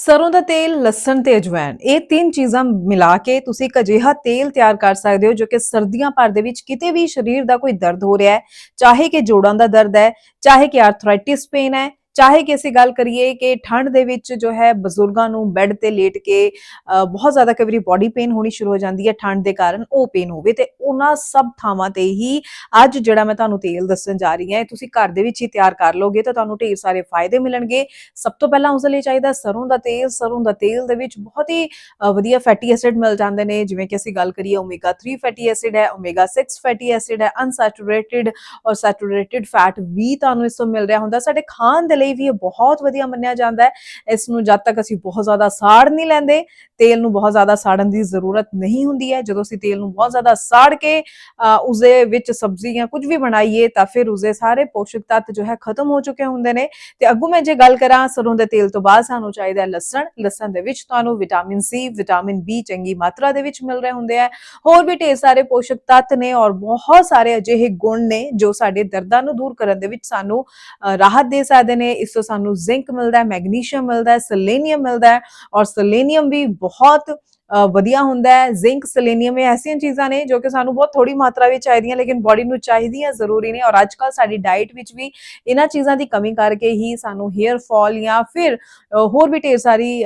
ਸਰੋਂ ਦਾ ਤੇਲ, ਲਸਣ ਤੇ ਅਜਵਾਇਣ ਇਹ ਤਿੰਨ ਚੀਜ਼ਾਂ ਮਿਲਾ ਕੇ ਤੁਸੀਂ ਇੱਕ ਅਜਿਹਾ ਤੇਲ ਤਿਆਰ ਕਰ ਸਕਦੇ ਹੋ ਜੋ ਕਿ ਸਰਦੀਆਂ ਭਰ ਦੇ ਵਿੱਚ ਕਿਤੇ ਵੀ ਸਰੀਰ ਦਾ ਕੋਈ ਦਰਦ ਹੋ ਰਿਹਾ ਹੈ, ਚਾਹੇ ਕਿ ਜੋੜਾਂ ਦਾ ਦਰਦ ਹੈ, ਚਾਹੇ ਕਿ ਆਰਥਰਾਈਟਿਸ ਪੇਨ ਹੈ ਚਾਹੇ ਕਿ ਅਸੀਂ ਗੱਲ ਕਰੀਏ ਕਿ ਠੰਡ ਦੇ ਵਿੱਚ ਜੋ ਹੈ ਬਜ਼ੁਰਗਾਂ ਨੂੰ ਬੈੱਡ ਤੇ ਲੇਟ ਕੇ ਅ, ਬਹੁਤ ਜ਼ਿਆਦਾ ਕਈ ਵਾਰੀ ਬਾਡੀ ਪੇਨ ਹੋਣੀ ਸ਼ੁਰੂ ਹੋ ਜਾਂਦੀ ਹੈ ਠੰਡ ਦੇ ਕਾਰਨ ਉਹ ਪੇਨ ਹੋਵੇ ਤੇ ਉਹਨਾਂ ਸਭ ਥਾਵਾਂ ਤੇ ਹੀ ਅੱਜ ਜਿਹੜਾ ਮੈਂ ਤੁਹਾਨੂੰ ਤੇਲ ਦੱਸਣ ਜਾ ਰਹੀ ਹਾਂ ਇਹ ਤੁਸੀਂ ਘਰ ਦੇ ਵਿੱਚ ਹੀ ਤਿਆਰ ਕਰ ਲਓਗੇ ਤਾਂ ਤੁਹਾਨੂੰ ਢੇਰ ਸਾਰੇ ਫਾਇਦੇ ਮਿਲਣਗੇ। ਸਭ ਤੋਂ ਪਹਿਲਾਂ ਉਸ ਲਈ ਚਾਹੀਦਾ ਸਰੋਂ ਦਾ ਤੇਲ ਸਰੋਂ ਦਾ ਤੇਲ ਦੇ ਵਿੱਚ ਬਹੁਤ ਹੀ ਵਧੀਆ ਫੈਟੀ ਐਸਿਡ ਮਿਲ ਜਾਂਦੇ ਨੇ ਜਿਵੇਂ ਕਿ ਅਸੀਂ ਗੱਲ ਕਰੀਏ ਓਮੇਗਾ 3 ਫੈਟੀ ਐਸਿਡ ਹੈ ਓਮੇਗਾ 6 ਫੈਟੀ ਐਸਿਡ ਹੈ ਅਨਸੈਚੂਰੇਟਿਡ ਔਰ ਸੈਚੂਰੇਟਿਡ ਫੈਟ ਵੀ ਤੁਹਾਨੂੰ ਇਸ ਤੋਂ ਮਿਲ ਰਿਹਾ ਹੁੰਦਾ। ਸਾਡੇ ਖਾਣ ਦੇ ਲਈ ਵੀ ਇਹ ਬਹੁਤ ਵਧੀਆ ਮੰਨਿਆ ਜਾਂਦਾ ਹੈ। ਇਸ ਨੂੰ ਜਦ ਤੱਕ ਅਸੀਂ ਬਹੁਤ ਜ਼ਿਆਦਾ ਸਾੜ ਨਹੀਂ ਲੈਂਦੇ ਤੇਲ ਨੂੰ ਬਹੁਤ ਜ਼ਿਆਦਾ ਸਾੜਨ ਦੀ ਜ਼ਰੂਰਤ ਨਹੀਂ ਹੁੰਦੀ ਹੈ। ਜਦੋਂ ਅਸੀਂ ਤੇਲ ਨੂੰ ਬਹੁਤ ਜ਼ਿਆਦਾ ਸਾੜ ਕੇ ਅ, ਉਸਦੇ ਵਿੱਚ ਸਬਜ਼ੀ ਜਾਂ ਕੁਝ ਵੀ ਬਣਾਈਏ ਤਾਂ ਫਿਰ ਉਸਦੇ ਸਾਰੇ ਪੋਸ਼ਕ ਤੱਤ ਜੋ ਹੈ ਖਤਮ ਹੋ ਚੁੱਕੇ ਹੁੰਦੇ ਨੇ। ਤੇ ਅੱਗੋਂ ਮੈਂ ਜੇ ਗੱਲ ਕਰਾਂ ਸਰੋਂ ਦੇ ਤੇਲ ਤੋਂ ਬਾਅਦ ਸਾਨੂੰ ਚਾਹੀਦਾ ਹੈ ਲਸਣ। ਲਸਣ ਦੇ ਵਿੱਚ ਤੁਹਾਨੂੰ ਵਿਟਾਮਿਨ ਸੀ ਵਿਟਾਮਿਨ ਬੀ ਚੰਗੀ ਮਾਤਰਾ ਦੇ ਵਿੱਚ ਮਿਲ ਰਹੇ ਹੁੰਦੇ ਆ ਹੋਰ ਵੀ ਢੇਰ ਸਾਰੇ ਪੋਸ਼ਕ ਤੱਤ ਨੇ ਔਰ ਬਹੁਤ ਸਾਰੇ ਅਜਿਹੇ ਗੁਣ ਨੇ ਜੋ ਸਾਡੇ ਦਰਦਾਂ ਨੂੰ ਦੂਰ ਕਰਨ ਦੇ ਵਿੱਚ ਸਾਨੂੰ ਅ, ਰਾਹਤ ਦੇ ਸਕਦੇ ਨੇ। ਇਸ ਤੋਂ ਸਾਨੂੰ ਜ਼ਿੰਕ ਮਿਲਦਾ ਹੈ ਮੈਗਨੀਸ਼ੀਅਮ ਮਿਲਦਾ ਹੈ ਸੈਲੇਨੀਅਮ ਮਿਲਦਾ ਹੈ ਔਰ ਸੈਲੇਨੀਅਮ ਵੀ ਬਹੁਤ ਵਧੀਆ ਹੁੰਦਾ ਹੈ। ਜ਼ਿੰਕ ਸੈਲੇਨੀਅਮ ਇਹ ਐਸੀਆਂ ਚੀਜ਼ਾਂ ਨੇ ਜੋ ਕਿ ਸਾਨੂੰ ਬਹੁਤ ਥੋੜੀ ਮਾਤਰਾ ਵਿੱਚ ਚਾਹੀਦੀਆਂ ਲੇਕਿਨ ਬਾਡੀ ਨੂੰ ਚਾਹੀਦੀਆਂ ਜ਼ਰੂਰੀ ਨੇ। ਔਰ ਅੱਜ ਅੱਜਕੱਲ ਸਾਡੀ ਡਾਈਟ ਵਿੱਚ ਵੀ ਇਹਨਾਂ ਚੀਜ਼ਾਂ ਦੀ ਕਮੀ ਕਰਕੇ ਹੀ ਸਾਨੂੰ ਹੇਅਰ ਫਾਲ ਜਾਂ ਫਿਰ ਹੋਰ ਵੀ ਢੇਰ ਸਾਰੀ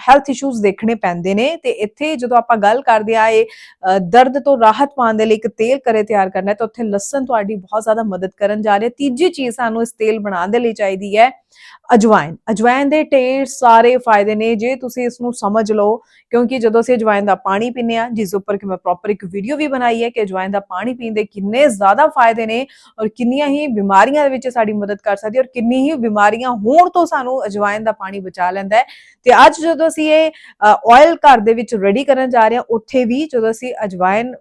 ਹੈਲਥ ਇਸ਼ੂਜ਼ ਦੇਖਣੇ ਪੈਂਦੇ ਨੇ ਤੇ ਇੱਥੇ ਜਦੋਂ ਆਪਾਂ ਗੱਲ ਕਰਦੇ ਆ ਇਹ ਅ, ਦਰਦ ਤੋਂ ਰਾਹਤ ਪਾਉਣ ਦੇ ਲਈ ਇੱਕ ਤੇਲ ਕਰੇ ਤਿਆਰ ਕਰਨਾ ਹੈ ਤਾਂ ਉੱਥੇ ਲਸਣ ਤੁਹਾਡੀ ਬਹੁਤ ਜ਼ਿਆਦਾ ਮਦਦ ਕਰਨ ਜਾ ਰਿਹਾ। ਤੀਜੀ ਚੀਜ਼ ਸਾਨੂੰ ਇਸ ਤੇਲ ਬਣਾਉਣ ਦੇ ਲਈ ਚਾਹੀਦੀ ਹੈ ਅਜਵਾਇਨ। ਅਜਵਾਇਨ ਦੇ ਢੇਰ ਸਾਰੇ ਫਾਇਦੇ ਨੇ ਜੇ ਤੁਸੀਂ ਇਸ ਨੂੰ ਸਮਝ ਲਓ ਕਿਉਂਕਿ ਜਦੋਂ ਅਸੀਂ ਅਜਵਾਇਨ ਦਾ ਪਾਣੀ ਪੀਂਦੇ ਆ ਜਿਸ ਉੱਪਰ ਕਿ ਮੈਂ ਪ੍ਰੋਪਰ ਇੱਕ ਵੀਡੀਓ ਵੀ ਬਣਾਈ ਹੈ ਕਿ ਅਜਵਾਇਨ ਦਾ ਪਾਣੀ ਪੀਣ ਦੇ ਕਿੰਨੇ ਜ਼ਿਆਦਾ ਫਾਇਦੇ ਨੇ ਔਰ ਕਿੰਨੀਆਂ ਹੀ ਬਿਮਾਰੀਆਂ ਦੇ ਵਿੱਚ ਸਾਡੀ ਮਦਦ ਕਰ ਸਕਦੀ ਔਰ ਕਿੰਨੀ ਹੀ ਬਿਮਾਰੀਆਂ ਹੋਣ ਤੋਂ ਸਾਨੂੰ ਅਜਵਾਇਨ ਦਾ ਪਾਣੀ ਬਚਾ ਲੈਂਦਾ ਹੈ। ਤੇ ਅੱਜ ਜਦੋਂ ਅਸੀਂ ਇਹ ਆਇਲ ਘਰ ਦੇ ਵਿੱਚ ਰੈਡੀ ਕਰਨ ਜਾ ਰਹੇ ਹਾਂ, ਉੱਥੇ ਵੀ ਜਦੋਂ ਅਸੀਂ ਅਜਵਾਇਨ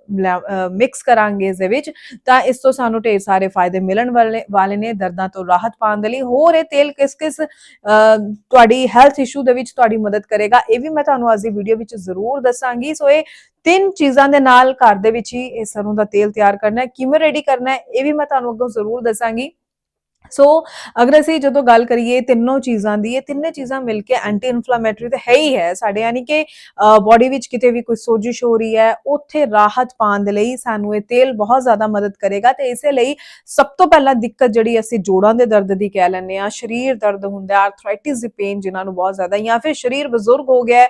ਮਿਕਸ ਕਰਾਂਗੇ ਇਸ ਦੇ ਵਿੱਚ, ਤਾਂ ਇਸ ਤੋਂ ਸਾਨੂੰ ਢੇਰ ਸਾਰੇ ਫਾਇਦੇ ਮਿਲਣ ਵਾਲੇ ਵਾਲੇ ਨੇ ਦਰਦਾਂ ਤੋਂ ਰਾਹਤ ਪਾਉਣ ਦੇ ਲਈ। ਹੋਰ ਇਹ ਤੇਲ ਕਿਸ ਕਿਸ ਤੁਹਾਡੀ ਹੈਲਥ ਇਸ਼ੂ ਦੇ ਵਿੱਚ ਤੁਹਾਡੀ ਮਦਦ ਕਰੇਗਾ, ਇਹ ਵੀ ਮੈਂ ਤੁਹਾਨੂੰ ਅੱਜ ਦੀ ਵੀਡੀਓ ਵਿੱਚ ਜ਼ਰੂਰ ਦੱਸਾਂਗੀ। ਸੋ ਇਹ ਤਿੰਨ ਚੀਜ਼ਾਂ ਦੇ ਨਾਲ ਘਰ ਦੇ ਵਿੱਚ ਹੀ ਇਹ ਸਰੋਂ ਦਾ ਤੇਲ ਤਿਆਰ ਕਰਨਾ ਹੈ, ਕਿਵੇਂ ਰੈਡੀ ਕਰਨਾ ਹੈ, ਇਹ ਵੀ ਮੈਂ ਤੁਹਾਨੂੰ ਅੱਗੋਂ ਜ਼ਰੂਰ ਦੱਸਾਂਗੀ। ਸੋ ਅਗਰ ਅਸੀਂ ਜਦੋਂ ਗੱਲ ਕਰੀਏ ਤਿੰਨੋਂ ਚੀਜ਼ਾਂ ਦੀ, ਇਹ ਤਿੰਨੇ ਚੀਜ਼ਾਂ ਮਿਲ ਕੇ ਐਂਟੀ ਇਨਫਲੇਮੇਟਰੀ ਤਾਂ ਹੈ ਹੀ ਹੈ ਸਾਡੇ, ਯਾਨੀ ਕਿ ਬਾਡੀ ਵਿੱਚ ਕਿਤੇ ਵੀ ਕੋਈ ਸੋਜਿਸ਼ ਹੋ ਰਹੀ ਹੈ, ਉੱਥੇ ਰਾਹਤ ਪਾਉਣ ਦੇ ਲਈ ਸਾਨੂੰ ਇਹ ਤੇਲ ਬਹੁਤ ਜ਼ਿਆਦਾ ਮਦਦ ਕਰੇਗਾ ਤੇ ਇਸੇ ਲਈ ਸਭ ਤੋਂ ਪਹਿਲਾਂ ਦਿੱਕਤ ਜਿਹੜੀ ਅਸੀਂ ਜੋੜਾਂ ਦੇ ਦਰਦ ਦੀ ਕਹਿ ਲੈਂਦੇ ਆ ਸਰੀਰ ਦਰਦ ਹੁੰਦਾ ਆਰਥਰਾਈਟਿਸ ਦੀ ਪੇਨ ਜਿਨ੍ਹਾਂ ਨੂੰ ਬਹੁਤ ਜ਼ਿਆਦਾ ਜਾਂ ਫਿਰ ਸਰੀਰ ਬਜ਼ੁਰਗ ਹੋ ਗਿਆ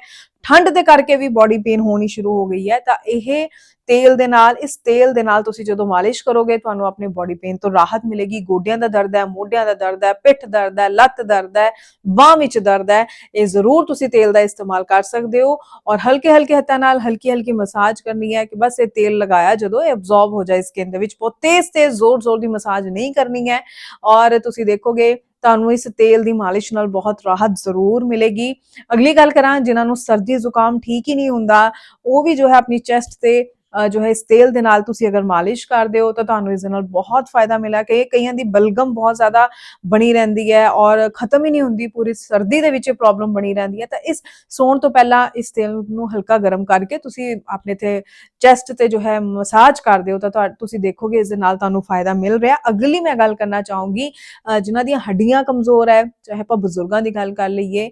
ਠੰਡ ਦੇ ਕਰਕੇ ਵੀ ਬਾਡੀ ਪੇਨ ਹੋਣੀ ਸ਼ੁਰੂ ਹੋ ਗਈ ਹੈ, ਤਾਂ ਇਹ ਤੇਲ ਦੇ ਨਾਲ, ਇਸ ਤੇਲ ਦੇ ਨਾਲ ਤੁਸੀਂ ਜਦੋਂ ਮਾਲਿਸ਼ ਕਰੋਗੇ, ਤੁਹਾਨੂੰ ਆਪਣੇ ਬਾਡੀ ਪੇਨ ਤੋਂ ਰਾਹਤ ਮਿਲੇਗੀ। ਗੋਡਿਆਂ ਦਾ ਦਰਦ ਹੈ, ਮੋਢਿਆਂ ਦਾ ਦਰਦ ਹੈ, ਪਿੱਠ ਦਰਦ ਹੈ, ਲੱਤ ਦਰਦ ਹੈ, ਬਾਹ ਵਿੱਚ ਦਰਦ ਹੈ, ਇਹ ਜ਼ਰੂਰ ਤੁਸੀਂ ਤੇਲ ਦਾ ਇਸਤੇਮਾਲ ਕਰ ਸਕਦੇ ਹੋ। ਔਰ ਹਲਕੇ ਹਲਕੇ ਹੱਥਾਂ ਨਾਲ ਹਲਕੀ ਹਲਕੀ ਮਸਾਜ ਕਰਨੀ ਹੈ ਕਿ ਬਸ ਇਹ ਤੇਲ ਲਗਾਇਆ, ਜਦੋਂ ਇਹ ਅਬਜ਼ੌਰਬ ਹੋ ਜਾਏ ਸਕਿਨ ਦੇ ਵਿੱਚ, ਬਹੁਤ ਤੇਜ਼ ਤੇਜ਼ ਜ਼ੋਰ ਜ਼ੋਰ ਦੀ ਮਸਾਜ ਨਹੀਂ ਕਰਨੀ ਹੈ। ਔਰ ਤੁਸੀਂ ਦੇਖੋਗੇ ਤੁਹਾਨੂੰ ਇਸ ਤੇਲ ਦੀ ਮਾਲਿਸ਼ ਨਾਲ ਬਹੁਤ ਰਾਹਤ ਜ਼ਰੂਰ ਮਿਲੇਗੀ। ਅਗਲੀ ਗੱਲ ਕਰਾਂ, ਜਿਨ੍ਹਾਂ ਨੂੰ ਸਰਦੀ ਜ਼ੁਕਾਮ ਠੀਕ ਹੀ ਨਹੀਂ ਹੁੰਦਾ, ਉਹ ਵੀ ਜੋ ਹੈ ਆਪਣੀ ਚੈਸਟ ਤੇ ਜੋ ਹੈ ਇਸ ਤੇਲ ਦੇ ਨਾਲ ਤੁਸੀਂ ਅਗਰ ਮਾਲਿਸ਼ ਕਰਦੇ ਹੋ ਤਾਂ ਤੁਹਾਨੂੰ ਇਸ ਦੇ ਨਾਲ ਬਹੁਤ ਫਾਇਦਾ ਮਿਲਿਆ। ਕਿ ਕਈਆਂ ਦੀ ਬਲਗਮ ਬਹੁਤ ਜ਼ਿਆਦਾ ਬਣੀ ਰਹਿੰਦੀ ਹੈ ਔਰ ਖਤਮ ਹੀ ਨਹੀਂ ਹੁੰਦੀ ਪੂਰੀ ਸਰਦੀ ਦੇ ਵਿੱਚ ਇਹ ਪ੍ਰੋਬਲਮ ਬਣੀ ਰਹਿੰਦੀ ਹੈ। ਤਾਂ ਇਸ ਸੌਣ ਤੋਂ ਪਹਿਲਾਂ ਇਸ ਤੇਲ ਨੂੰ ਹਲਕਾ ਗਰਮ ਕਰਕੇ ਤੁਸੀਂ ਆਪਣੇ ਤੇ ਚੈਸਟ ਤੇ ਜੋ ਹੈ ਮਸਾਜ ਕਰਦੇ ਹੋ ਤਾਂ ਤੁਹਾ- ਤੁਸੀਂ ਦੇਖੋਗੇ ਇਸ ਦੇ ਨਾਲ ਤੁਹਾਨੂੰ ਫਾਇਦਾ ਮਿਲ ਰਿਹਾ। ਅਗਲੀ ਮੈਂ ਗੱਲ ਕਰਨਾ ਚਾਹੂੰਗੀ ਅ, ਜਿਨ੍ਹਾਂ ਦੀਆਂ ਹੱਡੀਆਂ ਕਮਜ਼ੋਰ ਹੈ ਚਾਹੇ ਆਪਾਂ ਬਜ਼ੁਰਗਾਂ ਦੀ ਗੱਲ ਕਰ ਲਈਏ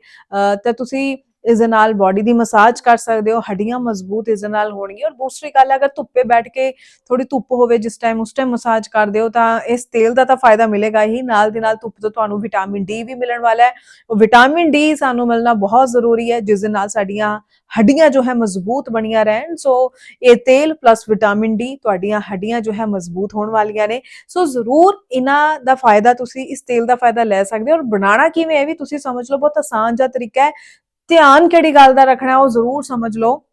ਤਾਂ ਤੁਸੀਂ ਇਸ ਦੇ ਨਾਲ ਬਾਡੀ ਦੀ ਮਸਾਜ ਕਰ ਸਕਦੇ ਹੋ, ਹੱਡੀਆਂ ਮਜ਼ਬੂਤ ਇਸ ਦੇ ਨਾਲ ਹੋਣਗੀਆਂ ਔਰ ਦੂਸਰੀ ਗੱਲ ਅਗਰ ਧੁੱਪੇ ਬੈਠ ਕੇ ਥੋੜੀ ਧੁੱਪ ਹੋਵੇ ਜਿਸ ਟਾਈਮ ਉਸ ਟਾਈਮ ਮਸਾਜ ਕਰਦੇ ਹੋ, ਤਾਂ ਇਸ ਤੇਲ ਦਾ ਤਾਂ ਫਾਇਦਾ ਮਿਲੇਗਾ ਹੀ, ਨਾਲ ਦੀ ਨਾਲ ਧੁੱਪ ਤੋਂ ਤੁਹਾਨੂੰ ਵਿਟਾਮਿਨ ਡੀ ਵੀ ਮਿਲਣ ਵਾਲਾ ਹੈ। ਉਹ ਵਿਟਾਮਿਨ ਡੀ ਸਾਨੂੰ ਮਿਲਣਾ ਬਹੁਤ ਜ਼ਰੂਰੀ ਹੈ, ਜਿਸ ਦੇ ਨਾਲ ਸਾਡੀਆਂ ਹੱਡੀਆਂ ਜੋ ਹੈ ਮਜ਼ਬੂਤ ਬਣੀਆਂ ਰਹਿਣ। ਸੋ ਇਹ ਤੇਲ ਪਲੱਸ ਵਿਟਾਮਿਨ ਡੀ ਤੁਹਾਡੀਆਂ ਹੱਡੀਆਂ ਜੋ ਹੈ ਮਜ਼ਬੂਤ ਹੋਣ ਵਾਲੀਆਂ ਨੇ। ਸੋ ਜ਼ਰੂਰ ਇਹਨਾਂ ਦਾ ਫਾਇਦਾ ਤੁਸੀਂ ਇਸ ਤੇਲ ਦਾ ਫਾਇਦਾ ਲੈ ਸਕਦੇ ਹੋ ਔਰ ਬਣਾਉਣਾ ਕਿਵੇਂ ਹੈ ਵੀ ਤੁਸੀਂ ਸਮਝ ਲਓ, ਬਹੁਤ ਆਸਾਨ ਜਿਹਾ ਤਰੀਕਾ ਹੈ। ਧਿਆਨ ਕਿਹੜੀ ਗੱਲ ਦਾ ਰੱਖਣਾ ਉਹ ਜ਼ਰੂਰ ਸਮਝ ਲਓ।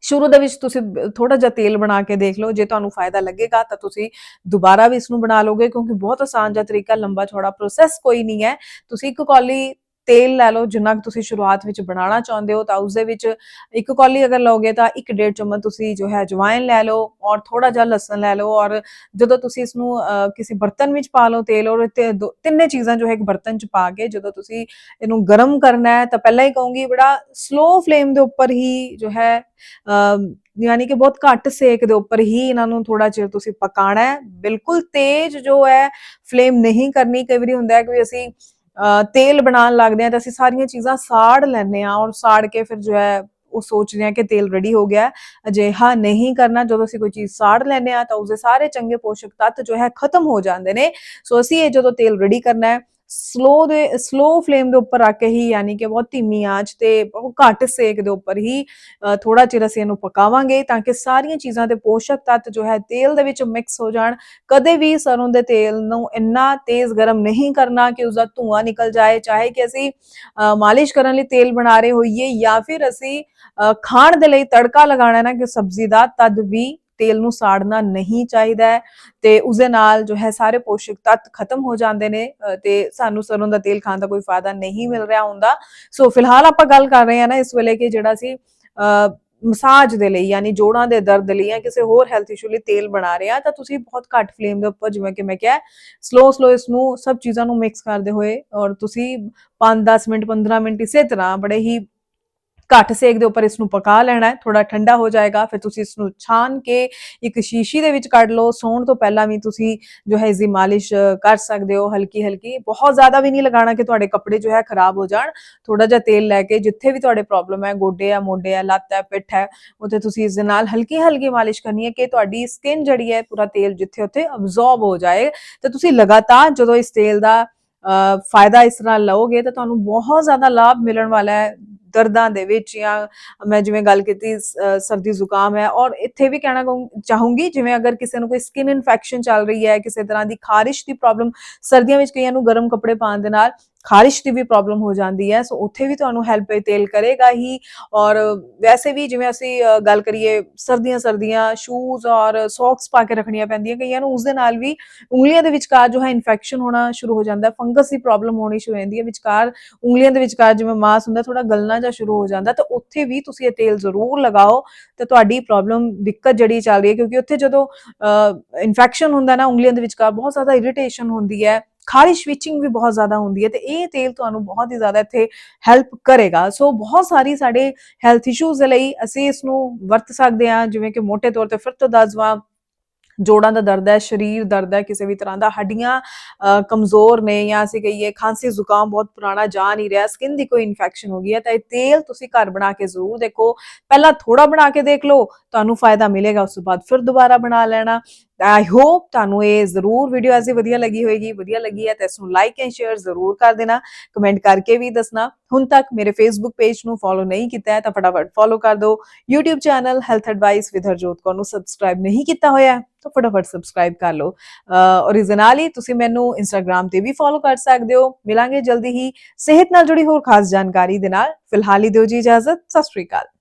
ਸ਼ੁਰੂ ਦੇ ਵਿੱਚ ਤੁਸੀਂ ਥੋੜਾ ਜਿਹਾ ਤੇਲ ਬਣਾ ਕੇ ਦੇਖ ਲਓ, ਜੇ ਤੁਹਾਨੂੰ ਫਾਇਦਾ ਲੱਗੇਗਾ ਤਾਂ ਤੁਸੀਂ ਦੁਬਾਰਾ ਵੀ ਇਸ ਨੂੰ ਬਣਾ ਲਓਗੇ ਕਿਉਂਕਿ ਬਹੁਤ ਆਸਾਨ ਜਿਹਾ ਤਰੀਕਾ, ਲੰਬਾ ਛੋੜਾ ਪ੍ਰੋਸੈਸ ਕੋਈ ਨਹੀਂ ਹੈ। ਤੁਸੀਂ ਇੱਕ ਕੌਲੀ ਤੇਲ ਲੈ ਲਓ ਜਿੰਨਾ ਕੁ ਤੁਸੀਂ ਸ਼ੁਰੂਆਤ ਵਿੱਚ ਬਣਾਉਣਾ ਚਾਹੁੰਦੇ ਹੋ ਤਾਂ ਉਸ ਦੇ ਵਿੱਚ ਇੱਕ ਕੌਲੀ ਅਗਰ ਲਓਗੇ ਤਾਂ 1.5 ਚਮਚ ਤੁਸੀਂ ਜੋ ਹੈ ਅਜਵਾਇਨ ਲੈ ਲਓ ਔਰ ਥੋੜਾ ਜਿਹਾ ਲਸਣ ਲੈ ਲਓ ਔਰ ਜਦੋਂ ਤੁਸੀਂ ਇਸ ਨੂੰ ਕਿਸੇ ਬਰਤਨ ਵਿੱਚ ਪਾ ਲਓ ਤੇਲ ਔਰ ਤਿੰਨੇ ਚੀਜ਼ਾਂ ਜੋ ਹੈ ਇੱਕ ਬਰਤਨ ਚ ਪਾ ਕੇ ਜਦੋਂ ਤੁਸੀਂ ਇਹਨੂੰ ਗਰਮ ਕਰਨਾ ਹੈ ਤਾਂ ਪਹਿਲਾਂ ਹੀ ਕਹੂੰਗੀ ਬੜਾ ਸਲੋ ਫਲੇਮ ਦੇ ਉੱਪਰ ਹੀ ਜੋ ਹੈ ਅਮ, ਯਾਨੀ ਕਿ ਬਹੁਤ ਘੱਟ ਸੇਕ ਦੇ ਉੱਪਰ ਹੀ ਇਹਨਾਂ ਨੂੰ ਥੋੜਾ ਚਿਰ ਤੁਸੀਂ ਪਕਾਣਾ ਹੈ। ਬਿਲਕੁਲ ਤੇਜ਼ ਜੋ ਹੈ ਫਲੇਮ ਨਹੀਂ ਕਰਨੀ ਕਈ ਵਾਰੀ ਹੁੰਦਾ ਹੈ ਕਿ ਵੀ ਅਸੀਂ ਤੇਲ ਬਣਾਉਣ ਲੱਗਦੇ ਆ ਤਾਂ ਅਸੀਂ ਸਾਰੀਆਂ ਚੀਜ਼ਾਂ ਸਾੜ ਲੈਂਦੇ ਆ ਔਰ ਸਾੜ ਕੇ ਫਿਰ ਜੋ ਹੈ, ਉਹ ਸੋਚਦੇ ਆ ਕਿ ਤੇਲ ਰੈਡੀ ਹੋ ਗਿਆ ਹੈ। ਅਜਿਹਾ ਨਹੀਂ ਕਰਨਾ, ਜਦੋਂ ਅਸੀਂ ਕੋਈ ਚੀਜ਼ ਸਾੜ ਲੈਂਦੇ ਆ ਤਾਂ ਉਸਦੇ ਸਾਰੇ ਚੰਗੇ ਪੋਸ਼ਕ ਤੱਤ ਜੋ ਹੈ, ਖਤਮ ਹੋ ਜਾਂਦੇ ਨੇ ਸੋ ਅਸੀਂ ਇਹ ਜਦੋਂ ਤੇਲ ਰੈਡੀ ਕਰਨਾ ਹੈ ਸਲੋ ਦੇ ਸਲੋ ਫਲੇਮ ਦੇ ਉੱਪਰ ਰੱਖ ਕੇ ਹੀ ਯਾਨੀ ਕਿ ਬਹੁਤ ਧੀਮੀ ਆਂਚ ਤੇ ਬਹੁਤ ਘੱਟ ਸੇਕ ਦੇ ਉੱਪਰ ਹੀ ਅ, ਥੋੜਾ ਚਿਰ ਅਸੀਂ ਇਹਨੂੰ ਪਕਾਵਾਂਗੇ ਤਾਂ ਕਿ ਸਾਰੀਆਂ ਚੀਜ਼ਾਂ ਦੇ ਪੋਸ਼ਕ ਤੱਤ ਜੋ ਹੈ ਤੇਲ ਦੇ ਵਿੱਚ ਮਿਕਸ ਹੋ ਜਾਣ। ਕਦੇ ਵੀ ਸਰੋਂ ਦੇ ਤੇਲ ਨੂੰ ਇੰਨਾ ਤੇਜ਼ ਗਰਮ ਨਹੀਂ ਕਰਨਾ ਕਿ ਉਸਦਾ ਧੂਆਂ ਨਿਕਲ ਜਾਏ ਚਾਹੇ ਕਿ ਅਸੀਂ ਮਾਲਿਸ਼ ਕਰਨ ਲਈ ਤੇਲ ਬਣਾ ਰਹੇ ਹੋਈਏ ਜਾਂ ਫਿਰ ਅਸੀਂ ਖਾਣ ਦੇ ਲਈ ਤੜਕਾ ਲਗਾਉਣਾ ਨਾ ਕਿ ਸਬਜ਼ੀ ਦਾ ਤਦ ਵੀ ਤੇਲ ਨੂੰ ਸਾੜਨਾ ਨਹੀਂ ਚਾਹੀਦਾ ਹੈ ਤੇ ਉਸਦੇ ਨਾਲ ਜੋ ਹੈ ਸਾਰੇ ਪੋਸ਼ਕ ਤੱਤ ਖਤਮ ਹੋ ਜਾਂਦੇ ਨੇ ਤੇ ਸਾਨੂੰ ਸਰੋਂ ਦਾ ਤੇਲ ਖਾਣ ਦਾ ਕੋਈ ਫਾਇਦਾ ਨਹੀਂ ਮਿਲ ਰਿਹਾ ਹੁੰਦਾ। ਸੋ ਫਿਲਹਾਲ ਆਪਾਂ ਗੱਲ ਕਰ ਰਹੇ ਹਾਂ ਨਾ ਇਸ ਵੇਲੇ ਕਿ ਜਿਹੜਾ ਸੀ ਮਸਾਜ ਦੇ ਲਈ ਯਾਨੀ ਜੋੜਾਂ ਦੇ ਦਰਦ ਲਈ ਜਾਂ ਕਿਸੇ ਹੋਰ ਹੈਲਥ ਇਸ਼ੂ ਲਈ ਤੇਲ ਬਣਾ ਰਹੇ ਆ ਤਾਂ ਤੁਸੀਂ ਬਹੁਤ ਘੱਟ ਫਲੇਮ ਦੇ ਉੱਪਰ ਜਿਵੇਂ ਕਿ ਮੈਂ ਕਿਹਾ ਸਲੋ ਸਲੋ ਇਸ ਨੂੰ ਸਭ ਚੀਜ਼ਾਂ ਨੂੰ ਮਿਕਸ ਕਰਦੇ ਹੋਏ ਔਰ ਤੁਸੀਂ 5-10 ਮਿੰਟ 15 ਮਿੰਟ ਇਸੇ ਤਰ੍ਹਾਂ ਬੜੇ ਹੀ ਘੱਟ ਸੇਕ ਦੇ ਉੱਪਰ ਇਸ ਨੂੰ ਪਕਾ ਲੈਣਾ ਹੈ ਥੋੜਾ ਠੰਡਾ ਹੋ ਜਾਏਗਾ, ਫਿਰ ਤੁਸੀਂ ਇਸ ਨੂੰ ਛਾਨ ਕੇ ਇੱਕ ਸ਼ੀਸ਼ੀ ਦੇ ਵਿੱਚ ਕੱਢ ਲਓ, ਸੌਣ ਤੋਂ ਪਹਿਲਾਂ ਵੀ ਤੁਸੀਂ ਜੋ ਹੈ ਇਸ ਦੀ ਮਾਲਿਸ਼ ਕਰ ਸਕਦੇ ਹੋ ਹਲਕੀ ਹਲਕੀ ਬਹੁਤ ਜ਼ਿਆਦਾ ਵੀ ਨਹੀਂ ਲਗਾਉਣਾ ਕਿ ਤੁਹਾਡੇ ਕੱਪੜੇ ਜੋ ਹੈ ਖਰਾਬ ਹੋ ਜਾਣ। ਥੋੜਾ ਜਿਹਾ ਤੇਲ ਲੈ ਕੇ ਜਿੱਥੇ ਵੀ ਤੁਹਾਡੇ ਪ੍ਰੋਬਲਮ ਹੈ, ਗੋਡੇ ਆ ਮੋਢੇ ਆ ਲੱਤ ਹੈ, ਪਿੱਠ ਹੈ, ਉੱਥੇ ਤੁਸੀਂ ਇਸ ਦੇ ਨਾਲ ਹਲਕੀ ਹਲਕੀ ਮਾਲਿਸ਼ ਕਰਨੀ ਹੈ ਕਿ ਤੁਹਾਡੀ ਸਕਿਨ ਜਿਹੜੀ ਹੈ ਪੂਰਾ ਤੇਲ ਜਿੱਥੇ ਉੱਥੇ ਅਬਜ਼ੌਰਬ ਹੋ ਜਾਏ। ਤੇ ਤੁਸੀਂ ਲਗਾਤਾਰ ਜਦੋਂ ਇਸ ਤੇਲ ਦਾ ਫਾਇਦਾ ਇਸ ਤਰ੍ਹਾਂ ਲਓਗੇ ਤਾਂ ਤੁਹਾਨੂੰ ਬਹੁਤ ਜ਼ਿਆਦਾ ਲਾਭ ਮਿਲਣ ਵਾਲਾ ਹੈ। ਦਰਦਾਂ ਦੇ ਵਿੱਚ ਜਾਂ ਮੈਂ ਜਿਵੇਂ ਗੱਲ ਕੀਤੀ ਅ, ਸਰਦੀ ਜ਼ੁਕਾਮ ਹੈ ਔਰ ਇੱਥੇ ਵੀ ਕਹਿਣਾ ਕਹੂੰ- ਚਾਹੂੰਗੀ ਜਿਵੇਂ ਅਗਰ ਕਿਸੇ ਨੂੰ ਕੋਈ ਸਕਿਨ ਇਨਫੈਕਸ਼ਨ ਚੱਲ ਰਹੀ ਹੈ ਕਿਸੇ ਤਰ੍ਹਾਂ ਦੀ ਖਾਰਿਸ਼ ਦੀ ਪ੍ਰੋਬਲਮ ਸਰਦੀਆਂ ਵਿੱਚ ਕਈਆਂ ਨੂੰ ਗਰਮ ਕੱਪੜੇ ਪਾਉਣ ਦੇ ਨਾਲ ਖਾਰਿਸ਼ ਦੀ ਵੀ ਪ੍ਰੋਬਲਮ ਹੋ ਜਾਂਦੀ ਹੈ, ਸੋ ਉੱਥੇ ਵੀ ਤੁਹਾਨੂੰ ਹੈਲਪ ਇਹ ਤੇਲ ਕਰੇਗਾ ਹੀ। ਔਰ ਵੈਸੇ ਵੀ ਜਿਵੇਂ ਅਸੀਂ ਗੱਲ ਕਰੀਏ ਸਰਦੀਆਂ ਸਰਦੀਆਂ ਸ਼ੂਜ਼ ਔਰ ਸੌਕਸ ਪਾ ਕੇ ਰੱਖਣੀਆਂ ਪੈਂਦੀਆਂ, ਕਈਆਂ ਨੂੰ ਉਸ ਦੇ ਨਾਲ ਵੀ ਉਂਗਲੀਆਂ ਦੇ ਵਿਚਕਾਰ ਜੋ ਹੈ ਇਨਫੈਕਸ਼ਨ ਹੋਣਾ ਸ਼ੁਰੂ ਹੋ ਜਾਂਦਾ ਫੰਗਸ ਦੀ ਪ੍ਰੋਬਲਮ ਹੋਣੀ ਸ਼ੁਰੂ ਹੋ ਜਾਂਦੀ ਹੈ, ਵਿਚਕਾਰ ਉਂਗਲੀਆਂ ਦੇ ਵਿਚਕਾਰ ਜਿਵੇਂ ਮਾਸ ਹੁੰਦਾ ਥੋੜਾ ਗਲਣਾ ਜਾਂ ਸ਼ੁਰੂ ਹੋ ਜਾਂਦਾ, ਤਾਂ ਉੱਥੇ ਵੀ ਤੁਸੀਂ ਇਹ ਤੇਲ ਜ਼ਰੂਰ ਲਗਾਓ, ਤੇ ਤੁਹਾਡੀ ਪ੍ਰੋਬਲਮ ਦਿੱਕਤ ਜਿਹੜੀ ਚੱਲ ਰਹੀ ਹੈ, ਕਿਉਂਕਿ ਉੱਥੇ ਜਦੋਂ ਇਨਫੈਕਸ਼ਨ ਹੁੰਦਾ ਨਾ, ਉਂਗਲੀਆਂ ਦੇ ਵਿਚਕਾਰ ਬਹੁਤ ਜ਼ਿਆਦਾ ਇਰੀਟੇਸ਼ਨ ਹੁੰਦੀ ਹੈ ਖਾਰਿਸ਼ ਵਿਚਿੰਗ ਵੀ ਬਹੁਤ ਜ਼ਿਆਦਾ ਹੁੰਦੀ ਹੈ ਤੇ ਇਹ ਤੇਲ ਤੁਹਾਨੂੰ ਬਹੁਤ ਹੀ ਜ਼ਿਆਦਾ ਇੱਥੇ ਹੈਲਪ ਕਰੇਗਾ। ਸੋ ਬਹੁਤ ਸਾਰੀ ਸਾਡੇ ਹੈਲਥ ਇਸ਼ੂਜ਼ ਦੇ ਲਈ ਅਸੀਂ ਇਸ ਨੂੰ ਵਰਤ ਸਕਦੇ ਹਾਂ ਜਿਵੇਂ ਕਿ ਮੋٹے ਤੌਰ ਤੇ ਫਿਰ ਜੋੜਾਂ ਦਾ ਦਰਦ ਹੈ ਸਰੀਰ ਦਰਦ ਹੈ ਕਿਸੇ ਵੀ ਤਰ੍ਹਾਂ ਦਾ ਹੱਡੀਆਂ ਅ, ਕਮਜ਼ੋਰ ਨੇ ਜਾਂ ਅਸੀਂ ਕਹੀਏ ਖਾਂਸੀ ਜ਼ੁਕਾਮ ਬਹੁਤ ਪੁਰਾਣਾ ਜਾ ਨਹੀਂ ਰਿਹਾ ਸਕਿਨ ਦੀ ਕੋਈ ਇਨਫੈਕਸ਼ਨ ਹੋ ਗਈ ਹੈ ਤਾਂ ਇਹ ਤੇਲ ਤੁਸੀਂ ਘਰ ਬਣਾ ਕੇ ਜ਼ਰੂਰ ਦੇਖੋ। ਪਹਿਲਾਂ ਥੋੜਾ ਬਣਾ ਕੇ ਦੇਖ ਲਓ ਤੁਹਾਨੂੰ ਫਾਇਦਾ ਮਿਲੇਗਾ ਉਸ ਤੋਂ ਬਾਅਦ ਫਿਰ ਦੁਬਾਰਾ ਬਣਾ ਲੈਣਾ। ਆਈ ਹੋਪ ਤੁਹਾਨੂੰ ਇਹ ਜ਼ਰੂਰ ਵੀਡੀਓ ਐਸੀ ਵਧੀਆ ਲੱਗੀ ਹੋਏਗੀ, ਵਧੀਆ ਲੱਗੀ ਹੈ, ਤਾਂ ਇਸ ਨੂੰ ਲਾਈਕ ਐਂਡ ਸ਼ੇਅਰ ਜ਼ਰੂਰ ਕਰ ਦੇਣਾ ਕਮੈਂਟ ਕਰਕੇ ਵੀ ਦੱਸਣਾ। ਹੁਣ ਤੱਕ ਮੇਰੇ ਫੇਸਬੁੱਕ ਪੇਜ ਨੂੰ ਫੋਲੋ ਨਹੀਂ ਕੀਤਾ ਹੈ ਤਾਂ ਫਟਾਫਟ ਫੋਲੋ ਕਰ ਦਿਓ। YouTube channel health advice with Harjot Kaur ਨੂੰ ਸਬਸਕ੍ਰਾਈਬ ਨਹੀਂ ਕੀਤਾ ਹੋਇਆ ਹੈ, ਤਾਂ ਫਟਾਫਟ ਸਬਸਕ੍ਰਾਈਬ ਕਰ ਲਓ। ਔਰ ਇਸ ਦੇ ਨਾਲ ਹੀ ਤੁਸੀਂ ਮੈਨੂੰ Instagram ਤੇ ਵੀ ਫੋਲੋ ਕਰ ਸਕਦੇ ਹੋ। ਮਿਲਾਂਗੇ ਜਲਦੀ ਹੀ। ਸਿਹਤ ਨਾਲ ਜੁੜੀ ਹੋਰ ਖਾਸ ਜਾਣਕਾਰੀ ਦੇ ਨਾਲ। ਫਿਲਹਾਲ ਹੀ ਦਿਓ ਜੀ ਇਜਾਜ਼ਤ। ਸਤਿ ਸ਼੍ਰੀ ਅਕਾਲ।